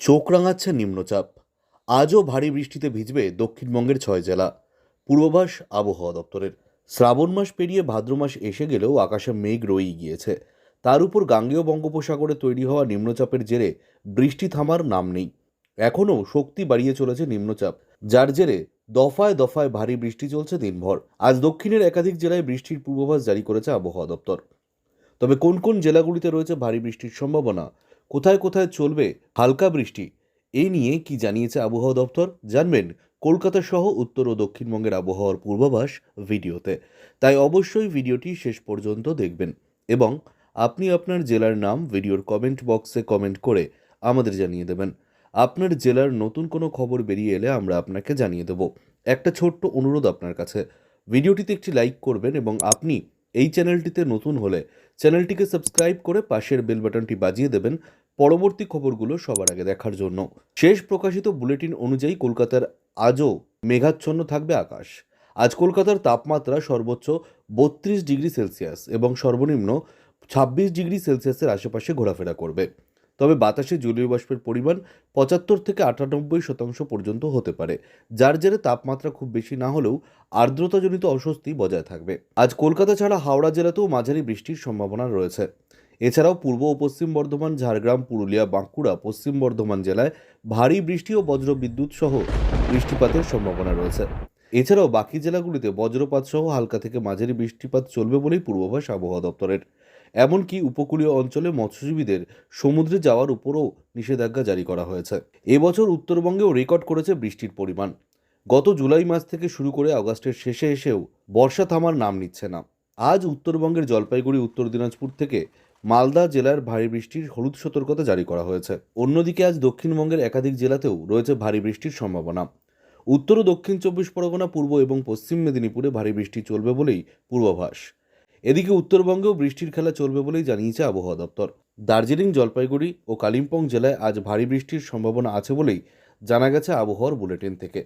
চোখ রাঙাচ্ছে নিম্নচাপ। আজও ভারী বৃষ্টিতে ভিজবে দক্ষিণবঙ্গের ছয় জেলা। পূর্বাভাস আবহাওয়া দপ্তরের। শ্রাবণ মাস পেরিয়ে ভাদ্র মাস এসে গেলেও আকাশে মেঘ রয়েই গিয়েছে। তার উপর গাঙ্গেয় বঙ্গোপসাগরে তৈরি হওয়া নিম্নচাপের জেরে বৃষ্টি থামার নাম নেই। এখনও শক্তি বাড়িয়ে চলেছে নিম্নচাপ, যার জেরে দফায় দফায় ভারী বৃষ্টি চলছে দিনভর। আজ দক্ষিণের একাধিক জেলায় বৃষ্টির পূর্বাভাস জারি করেছে আবহাওয়া দপ্তর। তবে কোন কোন জেলাগুলিতে রয়েছে ভারী বৃষ্টির সম্ভাবনা? কোথায় কোথায় চলবে হালকা বৃষ্টি এই নিয়ে কি জানিয়েছে আবহাওয়া দপ্তর? জানবেন কলকাতা সহ উত্তর ও দক্ষিণবঙ্গের আবহাওয়ার পূর্বাভাস ভিডিওতে। তাই অবশ্যই ভিডিওটি শেষ পর্যন্ত দেখবেন এবং আপনি আপনার জেলার নাম ভিডিওর কমেন্ট বক্সে কমেন্ট করে আমাদের জানিয়ে দেবেন। আপনার জেলার নতুন কোনো খবর বেরিয়ে এলে আমরা আপনাকে জানিয়ে দেব। একটা ছোট্ট অনুরোধ আপনার কাছে। ভিডিওটিতে একটি লাইক করবেন এবং আপনি এই চ্যানেলটিতে নতুন হলে চ্যানেলটিকে সাবস্ক্রাইব করে পাশের বেল বাটনটি বাজিয়ে দেবেন। পরবর্তী খবরগুলো সবার আগে দেখার জন্য। শেষ প্রকাশিত বুলেটিন অনুযায়ী কলকাতার আজও মেঘাচ্ছন্ন থাকবে আকাশ। আজ কলকাতার তাপমাত্রা সর্বোচ্চ বত্রিশ ডিগ্রি সেলসিয়াস এবং সর্বনিম্ন ছাব্বিশ ডিগ্রি সেলসিয়াসের আশেপাশে ঘোরাফেরা করবে। তবে বাতাসে জলীয় বাষ্পের পরিমাণ পঁচাত্তর থেকে আটানব্বই শতাংশ পর্যন্ত হতে পারে, যার জেরে তাপমাত্রা খুব বেশি না হলেও আর্দ্রতাজনিত অস্বস্তি বজায় থাকবে। আজ কলকাতা ছাড়া হাওড়া জেলাতেও মাঝারি বৃষ্টির সম্ভাবনা রয়েছে। এছাড়াও পূর্ব ও পশ্চিম বর্ধমান, ঝাড়গ্রাম, পুরুলিয়া, বাঁকুড়া, পশ্চিম বর্ধমান জেলায় ভারী বৃষ্টি ও বজ্র বিদ্যুৎ সহ বৃষ্টিপাতের সম্ভাবনা রয়েছে। এছাড়াও বাকি জেলাগুলিতে বজ্রপাত সহ হালকা থেকে মাঝারি বৃষ্টিপাত চলবে বলেই পূর্বাভাস আবহাওয়া দপ্তরের। এমনকি উপকূলীয় অঞ্চলে মৎস্যজীবীদের সমুদ্রে যাওয়ার উপরও নিষেধাজ্ঞা জারি করা হয়েছে। এবছর উত্তরবঙ্গেও রেকর্ড করেছে বৃষ্টির পরিমাণ। গত জুলাই মাস থেকে শুরু করে আগস্টের শেষে এসেও বর্ষা থামার নাম নিচ্ছে না। আজ উত্তরবঙ্গের জলপাইগুড়ি, উত্তর দিনাজপুর থেকে মালদা জেলার ভারী বৃষ্টির হলুদ সতর্কতা জারি করা হয়েছে। অন্যদিকে আজ দক্ষিণবঙ্গের একাধিক জেলাতেও রয়েছে ভারী বৃষ্টির সম্ভাবনা। উত্তর ও দক্ষিণ চব্বিশ পরগনা, পূর্ব এবং পশ্চিম মেদিনীপুরে ভারী বৃষ্টি চলবে বলেই পূর্বাভাস। এদিকে উত্তরবঙ্গেও বৃষ্টির খেলা চলবে বলেই জানিয়েছে আবহাওয়া দপ্তর। দার্জিলিং, জলপাইগুড়ি ও কালিম্পং জেলায় আজ ভারী বৃষ্টির সম্ভাবনা আছে বলেই জানা গেছে আবহাওয়ার বুলেটিন থেকে।